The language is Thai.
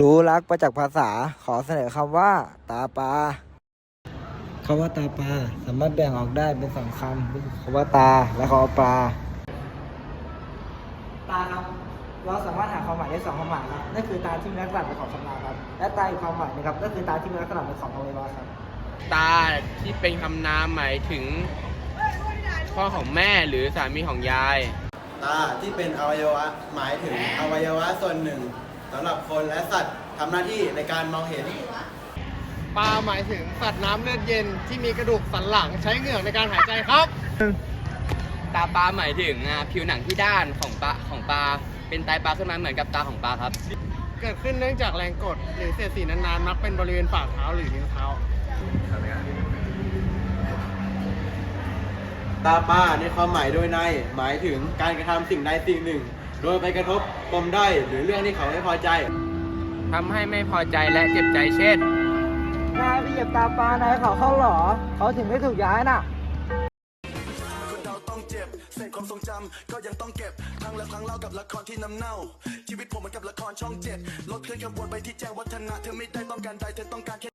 รู้รักประจักษ์ภาษาขอเสนอคำว่า ตาปลาคำว่าตาปลาสามารถแบ่งออกได้เป็นสองคำคือคำว่าตาและคำว่าปลา ตาครับ เราสามารถหาความหมายได้สองความหมายครับนั่นคือตาที่มีลักษณะเป็นของชำนาญครับ และตาอีกความหมายหนะครับก็คือตาที่มีลักษณะเป็นของอวัยวะครับ ตาที่เป็นคำนามหมายถึง พ่อของแม่หรือสามีของยาย ตาที่เป็นอวัยวะหมายถึงอวัยวะส่วนหนึ่ง สำหรับคนและสัตว์ทำหน้าที่ในการมองเห็น ปลาหมายถึงสัตว์น้ำเลือดเย็นที่มีกระดูกสันหลังใช้เหงือกในการหายใจครับ ตาปลาหมายถึงอ่าผิวหนังที่ด้านของปลาของปลาเป็นไตปลาขึ้นมาเหมือนกับตาของปลาครับ เกิดขึ้นเนื่องจากแรงกดหรือเศษสีนานๆมักเป็นบริเวณฝ่าเท้าหรือนิ้วเท้า ตาป้าในความหมายโดยในหมายถึงการกระทำสิ่งใดสิ่งหนึ่ง โดยไปกระทบปมด้อยหรือเรื่องที่เขาไม่พอใจ ทำให้ไม่พอใจและเจ็บใจเช่น นายไปเหยียบตาปลานายเขาเข้าหรอ เขาถึงไม่ถูกย้ายน่ะ คนเราต้องเจ็บเศษความทรงจำก็ยังต้องเก็บทั้งและทั้งเล่ากับละครที่น้ำเน่า ชีวิตผมเหมือนกับละครช่องเจ็ดลดเคลื่อนขบวนไปที่แจ้งวัฒนะ เธอไม่ได้ต้องการใดเธอต้องการแค่